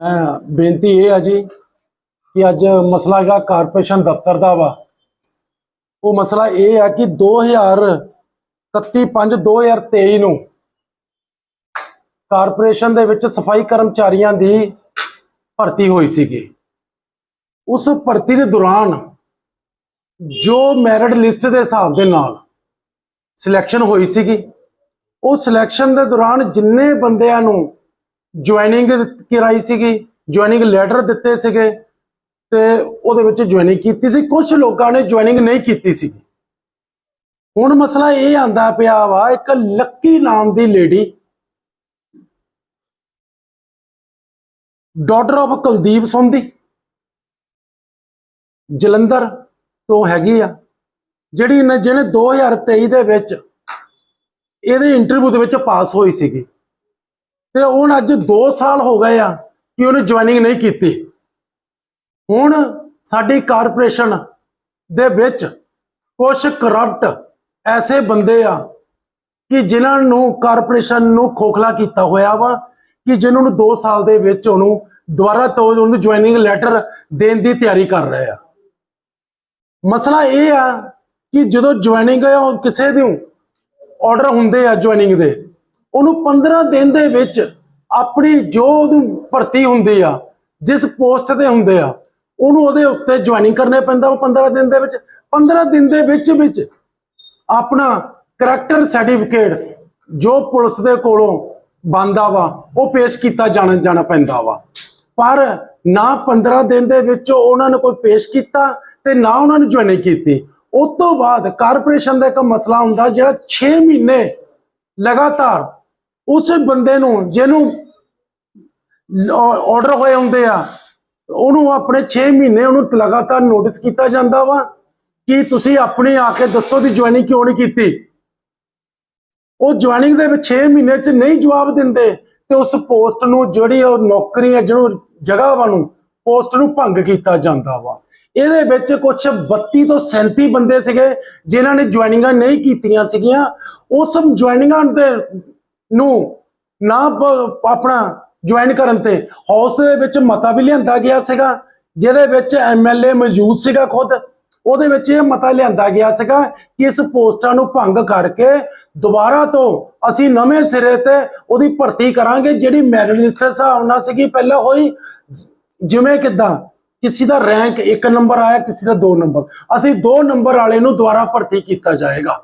ਮੈਂ ਬੇਨਤੀ ਇਹ ਆ ਜੀ ਕਿ ਅੱਜ ਮਸਲਾ ਜਿਹੜਾ ਕਾਰਪੋਰੇਸ਼ਨ ਦਫ਼ਤਰ ਦਾ ਵਾ, ਉਹ ਮਸਲਾ ਇਹ ਆ ਕਿ 2031 5 2023 ਨੂੰ ਕਾਰਪੋਰੇਸ਼ਨ ਦੇ ਵਿੱਚ ਸਫ਼ਾਈ ਕਰਮਚਾਰੀਆਂ ਦੀ ਭਰਤੀ ਹੋਈ ਸੀਗੀ। ਉਸ ਭਰਤੀ ਦੇ ਦੌਰਾਨ ਜੋ ਮੈਰਿਟ ਲਿਸਟ ਦੇ ਹਿਸਾਬ ਦੇ ਨਾਲ ਸਿਲੈਕਸ਼ਨ ਹੋਈ ਸੀਗੀ, ਉਹ ਸਿਲੈਕਸ਼ਨ ਦੇ ਦੌਰਾਨ ਜਿੰਨੇ ਬੰਦਿਆਂ ਨੂੰ ਜੁਆਇਨਿੰਗ ਕਰਾਈ ਸੀਗੀ ਜੁਆਇਨਿੰਗ ਲੈਟਰ ਦਿੱਤੇ ਸੀਗੇ, ਤੇ ਉਹਦੇ ਵਿੱਚ ਜੁਆਇਨਿੰਗ ਕੀਤੀ ਸੀ। ਕੁਝ ਲੋਕਾਂ ਨੇ ਜੁਆਇਨਿੰਗ ਨਹੀਂ ਕੀਤੀ ਸੀ ਹੁਣ ਮਸਲਾ ਇਹ ਆਂਦਾ ਪਿਆ ਵਾ, ਇੱਕ ਲੱਕੀ ਨਾਮ ਦੀ lady daughter of Kuldeep Sandhi Jalandhar ਤੋਂ ਹੈਗੀ ਆ, ਜਿਹੜੀ ਇਹਨੇ ਜਿਹਨੇ 2023 ਦੇ ਵਿੱਚ ਇਹਦੇ ਇੰਟਰਵਿਊ ਦੇ ਵਿੱਚ ਪਾਸ ਹੋਈ ਸੀਗੀ। ਤੇ ਹੁਣ ਅੱਜ 2 ਸਾਲ ਹੋ ਗਏ ਆ ਕਿ ਉਹਨੇ ਜੁਆਇਨਿੰਗ ਨਹੀਂ ਕੀਤੀ। ਹੁਣ ਸਾਡੀ ਕਾਰਪੋਰੇਸ਼ਨ ਦੇ ਵਿੱਚ ਕੁਝ ਕਰਪਟ ਐਸੇ ਬੰਦੇ ਆ ਕਿ ਜਿਨ੍ਹਾਂ ਨੂੰ ਕਾਰਪੋਰੇਸ਼ਨ ਨੂੰ ਖੋਖਲਾ ਕੀਤਾ ਹੋਇਆ ਵਾ, ਕਿ ਜਿਨ੍ਹਾਂ ਨੂੰ 2 ਸਾਲ ਦੇ ਵਿੱਚ ਉਹਨੂੰ ਦੁਬਾਰਾ ਤੋਂ ਉਹਨੂੰ ਜੁਆਇਨਿੰਗ ਲੈਟਰ ਦੇਣ ਦੀ ਤਿਆਰੀ ਕਰ ਰਹੇ ਆ। ਮਸਲਾ ਇਹ ਆ ਕਿ ਜਦੋਂ ਜੁਆਇਨਿੰਗ ਕਿਸੇ ਦੀ ਆਰਡਰ ਹੁੰਦੇ ਆ ਜੁਆਇਨਿੰਗ ਦੇ, ਉਹਨੂੰ 15 ਦਿਨ ਦੇ ਵਿੱਚ ਆਪਣੀ ਜੋ ਉਹਨੂੰ ਭਰਤੀ ਹੁੰਦੀ ਆ, ਜਿਸ ਪੋਸਟ ਤੇ ਹੁੰਦੇ ਆ, ਉਹਨੂੰ ਉਹਦੇ ਉੱਤੇ ਜੁਆਇਨਿੰਗ ਕਰਨੇ ਪੈਂਦਾ ਉਹ 15 ਦਿਨ ਦੇ ਵਿੱਚ। 15 ਦਿਨ ਦੇ ਵਿੱਚ ਵਿੱਚ ਆਪਣਾ ਕਰੈਕਟਰ ਸਰਟੀਫਿਕੇਟ ਜੋ ਪੁਲਿਸ ਦੇ ਕੋਲੋਂ ਬੰਦਾ ਵਾ, ਉਹ ਪੇਸ਼ ਕੀਤਾ ਜਾਣਾ ਜਾਣਾ ਪੈਂਦਾ ਵਾ। ਪਰ ਨਾ 15 ਦਿਨ ਦੇ ਵਿੱਚ ਉਹਨਾਂ ਨੇ ਕੋਈ ਪੇਸ਼ ਕੀਤਾ ਤੇ ਨਾ ਉਹਨਾਂ ਨੇ ਜੁਆਇਨਿੰਗ ਕੀਤੀ। ਉਸ ਤੋਂ ਬਾਅਦ ਕਾਰਪੋਰੇਸ਼ਨ ਦਾ ਇੱਕ ਮਸਲਾ ਹੁੰਦਾ ਜਿਹੜਾ 6 ਮਹੀਨੇ ਲਗਾਤਾਰ ਉਸ ਬੰਦੇ ਨੂੰ, ਜਿਹਨੂੰ ਆਰਡਰ ਹੋਏ ਹੁੰਦੇ ਆ। ਉਹਨੂੰ ਆਪਣੇ 6 ਮਹੀਨੇ ਉਹਨੂੰ ਲਗਾਤਾਰ ਨੋਟਿਸ ਕੀਤਾ ਜਾਂਦਾ ਵਾ ਕਿ ਤੁਸੀਂ ਆਪਣੀ ਆ ਕੇ ਦੱਸੋ ਦੀ ਜੁਆਇਨਿੰਗ ਕਿਉਂ ਨਹੀਂ ਕੀਤੀ। ਉਹ ਜੁਆਇਨਿੰਗ ਦੇ ਵਿੱਚ 6 ਮਹੀਨੇ ਚ ਨਹੀਂ ਜਵਾਬ ਦਿੰਦੇ ਤੇ ਉਸ ਪੋਸਟ ਨੂੰ ਜਿਹੜੀ ਉਹ ਨੌਕਰੀ ਹੈ ਜਿਹਨੂੰ ਜਗ੍ਹਾ ਵਾ ਨੂੰ ਪੋਸਟ ਨੂੰ ਭੰਗ ਕੀਤਾ ਜਾਂਦਾ ਵਾ। ਇਹਦੇ ਵਿੱਚ ਕੁਝ 32 ਤੋਂ 37 ਬੰਦੇ ਸੀਗੇ ਜਿਨ੍ਹਾਂ ਨੇ ਜੁਆਇਨਿੰਗਾਂ ਨਹੀਂ ਕੀਤੀਆਂ ਸੀਗੀਆਂ। ਉਸ ਜੁਆਇਨਿੰਗਾਂ ਦੇ ਨੂੰ ਨਾ ਆਪਣਾ ਜੁਆਇਨ ਕਰਨ ਤੇ। ਹਾਊਸ ਦੇ ਵਿੱਚ ਮਤਾ ਵੀ ਲਿਆਂਦਾ ਗਿਆ ਸੀਗਾ, ਜਿਹਦੇ ਵਿੱਚ ਐਮਐਲਏ ਮੌਜੂਦ ਸੀਗਾ ਖੁਦ। ਉਹਦੇ ਵਿੱਚ ਇਹ ਮਤਾ ਲਿਆਂਦਾ ਗਿਆ ਸੀਗਾ ਕਿ ਇਸ ਪੋਸਟਾਂ ਨੂੰ ਭੰਗ ਕਰਕੇ ਦੁਬਾਰਾ ਤੋਂ ਅਸੀਂ ਨਵੇਂ ਸਿਰੇ ਤੇ ਉਹਦੀ ਭਰਤੀ ਕਰਾਂਗੇ, ਜਿਹੜੀ ਮੈਰਿਟ ਲਿਸਟ ਹਿਸਾਬ ਨਾਲ ਸੀਗੀ ਪਹਿਲਾਂ ਹੋਈ। ਜਿਵੇਂ ਕਿਦਾਂ? ਕਿਸੇ ਦਾ ਰੈਂਕ 1 ਨੰਬਰ ਆਇਆ, ਕਿਸੇ ਦਾ 2 ਨੰਬਰ ਅਸੀਂ 2 ਨੰਬਰ ਵਾਲੇ ਨੂੰ ਦੁਬਾਰਾ ਭਰਤੀ ਕੀਤਾ ਜਾਏਗਾ।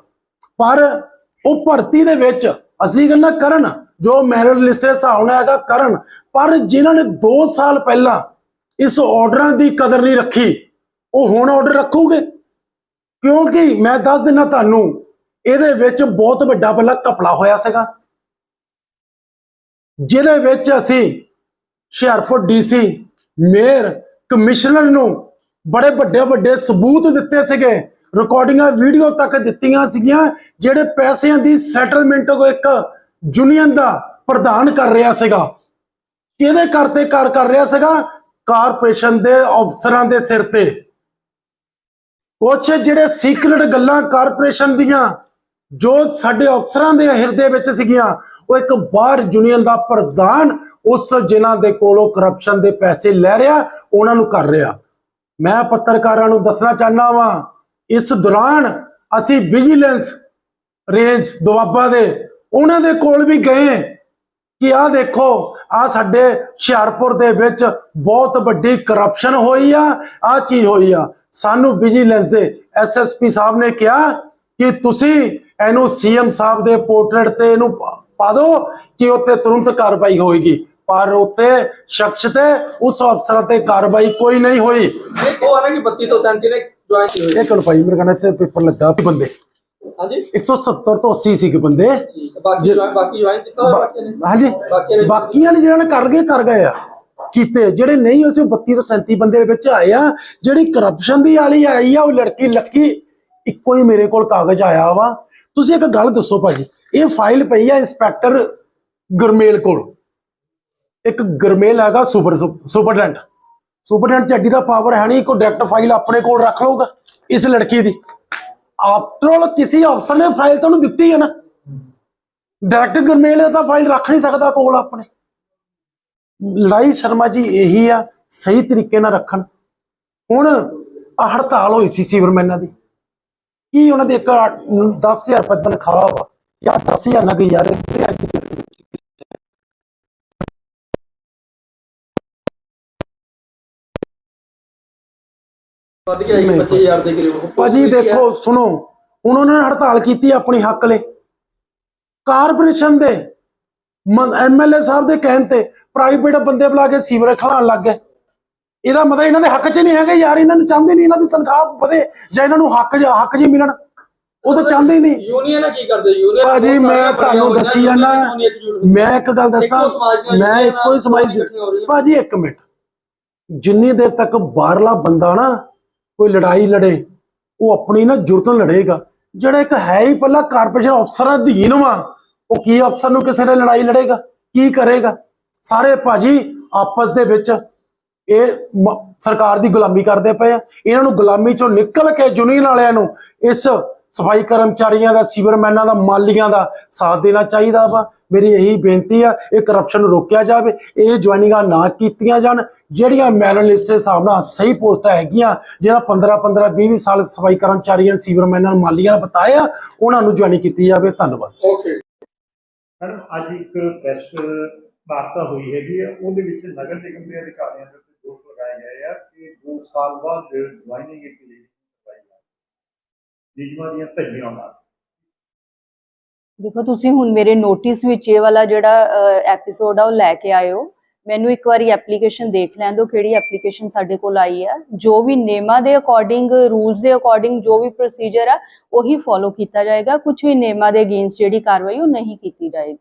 ਪਰ ਉਹ ਭਰਤੀ ਦੇ ਵਿੱਚ ਅਸੀਂ ਗੱਲਾਂ ਕਰਨ। ਜੋ ਮੈਰਿਟ ਲਿਸਟ ਦੇ ਹਿਸਾਬ ਨਾਲ ਹੈਗਾ ਕਰਨ। ਪਰ ਜਿਨ੍ਹਾਂ ਨੇ 2 ਸਾਲ ਪਹਿਲਾਂ ਇਸ ਆਰਡਰਾਂ ਦੀ ਕਦਰ ਨਹੀਂ ਰੱਖੀ, ਉਹ ਹੁਣ ਆਰਡਰ ਰੱਖੋਗੇ? ਕਿਉਂਕਿ ਮੈਂ ਦੱਸ ਦਿਨਾ ਤੁਹਾਨੂੰ, ਇਹਦੇ ਵਿੱਚ ਬਹੁਤ ਵੱਡਾ ਪਹਿਲਾਂ ਕਪੜਾ ਹੋਇਆ ਸੀਗਾ। ਜਿਹਦੇ ਵਿੱਚ ਅਸੀਂ ਹੁਸ਼ਿਆਰਪੁਰ ਡੀਸੀ ਮੇਅਰ, ਕਮਿਸ਼ਨਰ ਨੂੰ ਬੜੇ ਵੱਡੇ ਵੱਡੇ ਸਬੂਤ ਦਿੱਤੇ ਸੀਗੇ। ਰਿਕਾਰਡਿੰਗਾਂ ਵੀਡੀਓ ਤੱਕ ਦਿੱਤੀਆਂ ਸੀਗੀਆਂ, ਜਿਹੜੇ ਪੈਸਿਆਂ ਦੀ ਸੈਟਲਮੈਂਟ ਕੋ ਇੱਕ ਯੂਨੀਅਨ ਦਾ ਪ੍ਰਧਾਨ ਕਰ ਰਿਹਾ ਸੀਗਾ। ਕਿਹਦੇ ਕਰਤੇ ਕਰ ਕਰ ਰਿਹਾ ਸੀਗਾ? ਕਾਰਪੋਰੇਸ਼ਨ ਦੇ ਅਫਸਰਾਂ ਦੇ ਸਿਰ ਤੇ। ਕੁਛ ਜਿਹੜੇ ਸੀਕ੍ਰੀਟ ਗੱਲਾਂ ਕਾਰਪੋਰੇਸ਼ਨ ਦੀਆਂ, ਜੋ ਸਾਡੇ ਅਫਸਰਾਂ ਦੇ ਹਿਰਦੇ ਵਿੱਚ ਸੀਗੀਆਂ, ਉਹ ਇੱਕ ਬਾਹਰ ਯੂਨੀਅਨ ਦਾ ਪ੍ਰਧਾਨ ਉਸ ਜਿਨ੍ਹਾਂ ਦੇ ਕੋਲੋਂ ਕਰਪਸ਼ਨ ਦੇ ਪੈਸੇ ਲੈ ਰਿਹਾ, ਉਹਨਾਂ ਨੂੰ ਕਰ ਰਿਹਾ। ਮੈਂ ਪੱਤਰਕਾਰਾਂ ਨੂੰ ਦੱਸਣਾ ਚਾਹਨਾ ਵਾਂ, ਇਸ ਦੌਰਾਨ ਅਸੀਂ ਵਿਜੀਲੈਂਸ ਰੇਂਜ ਦੁਆਬਾ ਦੇ ਉਹਨਾਂ ਦੇ ਕੋਲ ਵੀ ਗਏ ਕਿ ਆਹ ਦੇਖੋ ਆ ਸਾਡੇ ਹੁਸ਼ਿਆਰਪੁਰ ਦੇ ਵਿੱਚ ਬਹੁਤ ਵੱਡੀ ਕਰਪਸ਼ਨ ਹੋਈ ਆ ਆ ਚੀਜ਼ ਹੋਈ ਆ। ਸਾਨੂੰ ਵਿਜੀਲੈਂਸ ਦੇ ਐਸਐਸਪੀ ਸਾਹਿਬ ਨੇ ਕਿਹਾ ਕਿ ਤੁਸੀਂ ਇਹਨੂੰ ਸੀਐਮ ਸਾਹਿਬ ਦੇ ਪੋਰਟਰੇਟ ਤੇ ਇਹਨੂੰ ਪਾ- ਦਿਓ ਕਿ ਉੱਤੇ ਤੁਰੰਤ ਕਾਰਵਾਈ ਹੋਏਗੀ। ਪਰ ਉੱਤੇ ਸ਼ਖਸ ਤੇ ਉਸ ਅਫਸਰ ਤੇ ਕਾਰਵਾਈ ਕੋਈ ਨਹੀਂ ਹੋਈ। ਉਹ ਆ ਨਾ ਕਿ 32 ਤੋਂ 37 ਨੇ ਜੁਆਇਨ ਹੋਈ। ਇੱਕ ਮਿੰਟ ਭਾਈ ਮੇਰੇ ਕਹਿੰਦੇ ਤੇ ਪੇਪਰ ਲੱਗਾ ਬੰਦੇ। ਹਾਂਜੀ? 170 ਤੋਂ 80 ਸੀ ਬੰਦੇ। ਬਾਕੀ ਬਾਕੀ ਜੁਆਇਨ ਕੀਤਾ ਹੋਇਆ ਬਾਕੀ ਨੇ? ਹਾਂਜੀ। ਬਾਕੀਆਂ ਨੇ- ਬਾਕੀਆਂ ਨੇ ਕਰ ਗਏ ਕਰ ਗਏ ਆ। ਕੀਤੇ। ਜਿਹੜੇ ਨਹੀਂ ਉਸੇ 32 ਤੋਂ 37 ਬੰਦੇ ਦੇ ਵਿੱਚ ਆਏ ਆ। ਜਿਹੜੀ ਕਰਪਸ਼ਨ ਦੀ ਵਾਲੀ ਆਈ ਆ ਉਹ ਲੜਕੀ ਲੱਕੀ ਇੱਕੋ ਹੀ ਮੇਰੇ ਕੋਲ ਕਾਗਜ਼ ਆਇਆ ਵਾ। ਤੁਸੀਂ ਇੱਕ ਗੱਲ ਦੱਸੋ ਭਾਜੀ ਇਹ ਫਾਈਲ ਪਈ ਆ ਇੰਸਪੈਕਟਰ ਗਰਮੇਲ ਕੋਲ। ਇੱਕ ਗਰਮੇਲ ਹੈਗਾ ਸੁਪਰ ਸੁਪਰਡੈਂਟ ਸੁਪਰਡੈਂਟ ਚ ਐਡੀ ਦਾ ਪਾਵਰ ਹੈ ਨਹੀਂ ਕੋਈ ਡਾਇਰੈਕਟ ਫਾਈਲ ਆਪਣੇ ਕੋਲ ਰੱਖ ਲਊਗਾ ਇਸ ਲੜਕੀ ਦੀ। ਆਫਟਰ ਆਲ ਕਿਸੇ ਅਫਸਰ ਨੇ ਫਾਈਲ ਤੁਹਾਨੂੰ ਦਿੱਤੀ ਹੈ ਨਾ। ਡਾਇਰੈਕਟ ਗਰਮੇਲ ਤਾਂ ਫਾਈਲ ਰੱਖ ਨਹੀਂ ਸਕਦਾ ਕੋਲ ਆਪਣੇ। ਲੜਾਈ ਸ਼ਰਮਾ ਜੀ ਇਹੀ ਆ, ਸਹੀ ਤਰੀਕੇ ਨਾਲ ਰੱਖਣ। ਹੁਣ ਆਹ ਹੜਤਾਲ ਹੋਈ ਸੀ ਸੀਵਰਮੈਨਾਂ ਦੀ। ਕੀ ਉਹਨਾਂ ਦੇ ਇੱਕ 10000 ਰੁਪਏ ਤਨਖਾਹ ਵਾ ਜਾਂ 10000 ਨਾ ਯਾਰ ਵੱਧ ਗਿਆ ਜੀ ਨਹੀਂ, 25000 ਦੇ ਕਰੀਬ। ਭਾਜੀ ਦੇਖੋ ਸੁਣੋ ਹੁਣ ਉਹਨਾਂ ਨੇ ਹੜਤਾਲ ਕੀਤੀ ਆਪਣੀ ਹੱਕ ਲਈ। ਕਾਰਪੋਰੇਸ਼ਨ ਦੇ ਐਮਐਲਏ ਸਾਹਿਬ ਦੇ ਕਹਿਣ ਤੇ ਪ੍ਰਾਈਵੇਟ ਬੰਦੇ ਬੁਲਾ ਕੇ ਸੀਵਰੇਜ ਖਲਾਣ ਲੱਗ ਗਏ। ਇਹਦਾ ਮਤਲਬ ਇਹਨਾਂ ਦੇ ਹੱਕ 'ਚ ਨਹੀਂ ਹੈਗੇ ਯਾਰ ਇਹਨਾਂ ਨੇ ਚਾਹੁੰਦੇ ਨਹੀਂ ਇਹਨਾਂ ਦੀ ਤਨਖਾਹ ਵਧੇ ਜਾਂ ਇਹਨਾਂ ਨੂੰ ਹੱਕ ਜਾਂ ਹੱਕ ਜੀ ਮਿਲਣ। ਉਹ ਤਾਂ ਚਾਹੁੰਦੇ ਹੀ ਨਹੀਂ। ਯੂਨੀਅਨ ਕੀ ਕਰਦੇ? ਯੂਨੀਅਨ ਭਾਜੀ ਮੈਂ ਤੁਹਾਨੂੰ ਦੱਸੀ ਜਾਂਦਾ ਮੈਂ ਇੱਕ ਗੱਲ ਦੱਸਾਂ ਮੈਂ ਇੱਕੋ ਹੀ ਸਮਾਜ। ਭਾਜੀ ਇੱਕ ਮਿੰਟ। ਜਿੰਨੀ ਦੇਰ ਤੱਕ ਬਾਹਰਲਾ ਬੰਦਾ ਨਾ ਕੋਈ ਲੜਾਈ ਲੜੇ, ਉਹ ਆਪਣੀ ਨਾ ਜੁਰਤ ਲੜੇਗਾ। ਜਿਹੜਾ ਇੱਕ ਹੈ ਹੀ ਪਹਿਲਾਂ ਕਾਰਪੋਰੇਸ਼ਨ ਅਫਸਰਾਂ ਅਧੀਨ ਵਾ, ਉਹ ਕੀ ਅਫਸਰ ਨੂੰ ਕਿਸੇ ਨੇ ਲੜਾਈ ਲੜੇਗਾ, ਕੀ ਕਰੇਗਾ? ਸਾਰੇ ਭਾਜੀ ਆਪਸ ਦੇ ਵਿੱਚ ਇਹ ਸਰਕਾਰ ਦੀ ਗੁਲਾਮੀ ਕਰਦੇ ਪਏ ਆ। ਇਹਨਾਂ ਨੂੰ ਗੁਲਾਮੀ ਚੋਂ ਨਿਕਲ ਕੇ ਯੂਨੀਅਨ ਵਾਲਿਆਂ ਨੂੰ ਇਸ ਸਫ਼ਾਈ ਕਰਮਚਾਰੀਆਂ ਦਾ, ਸੀਵਰਮੈਨਾਂ ਦਾ, ਮਾਲੀਆਂ ਦਾ ਸਾਥ ਦੇਣਾ ਚਾਹੀਦਾ ਵਾ। ਮੇਰੀ ਇਹੀ ਬੇਨਤੀ ਆ ਇਹ ਕਰਪਸ਼ਨ ਨੂੰ ਰੋਕਿਆ ਜਾਵੇ ਇਹ ਜੁਆਇਨਿੰਗਾਂ ਨਾ ਕੀਤੀਆਂ ਜਾਣ ਜਿਹੜੀਆਂ ਮੈਰਿਟ ਲਿਸਟ ਦੇ ਹਿਸਾਬ ਨਾਲ ਸਹੀ ਪੋਸਟਾਂ ਹੈਗੀਆਂ ਜਿਹੜਾ 15 15 20 20 ਸਾਲ ਸਫ਼ਾਈ ਕਰਮਚਾਰੀਆਂ ਸੀਵਰਮੈਨਾਂ ਮਾਲੀਆਂ ਬਤਾਇਆ ਉਹਨਾਂ ਨੂੰ ਜੁਆਇਨਿੰਗ ਕੀਤੀ ਜਾਵੇ ਧੰਨਵਾਦ। ਓਕੇ ਮੈਡਮ ਅੱਜ ਇੱਕ ਪ੍ਰੈਸ ਵਾਰਤਾ ਹੋਈ ਹੈਗੀ ਹੈ ਉਹਦੇ ਵਿੱਚ ਨਗਰ ਨਿਗਮ ਦੇ ਅਧਿਕਾਰੀਆਂ ਦੇ ਉੱਤੇ ਦੋਸ਼ ਲਗਾਏ ਗਏ ਆ ਕਿ 2 ਸਾਲ ਬਾਅਦ ਜੁਆਇਨਿੰਗ ਇੱਕ ਲਈ ਕਰਵਾਈ ਹੈ ਨਿਯਮਾਂ ਦੀਆਂ ਧੱਜੀਆਂ ਨਾਲ ਦੇਖੋ, ਤੁਸੀਂ ਹੁਣ ਮੇਰੇ ਨੋਟਿਸ ਵਿੱਚ ਇਹ ਵਾਲਾ ਜਿਹੜਾ ਐਪੀਸੋਡ ਆ, ਉਹ ਲੈ ਕੇ ਆਇਓ। ਮੈਨੂੰ ਇੱਕ ਵਾਰੀ ਐਪਲੀਕੇਸ਼ਨ ਦੇਖ ਲੈਣ ਦਿਓ, ਕਿਹੜੀ ਐਪਲੀਕੇਸ਼ਨ ਸਾਡੇ ਕੋਲ ਆਈ ਆ। ਜੋ ਵੀ ਨੇਮਾਂ ਦੇ ਅਕੋਰਡਿੰਗ ਰੂਲਸ ਦੇ ਅਕੋਰਡਿੰਗ ਜੋ ਵੀ ਪ੍ਰੋਸੀਜਰ ਆ, ਉਹੀ ਫੋਲੋ ਕੀਤਾ ਜਾਏਗਾ। ਕੁਝ ਵੀ ਨੇਮਾਂ ਦੇ ਅਗੇਂਸਟ ਜਿਹੜੀ ਕਾਰਵਾਈ, ਉਹ ਨਹੀਂ ਕੀਤੀ ਜਾਏਗੀ।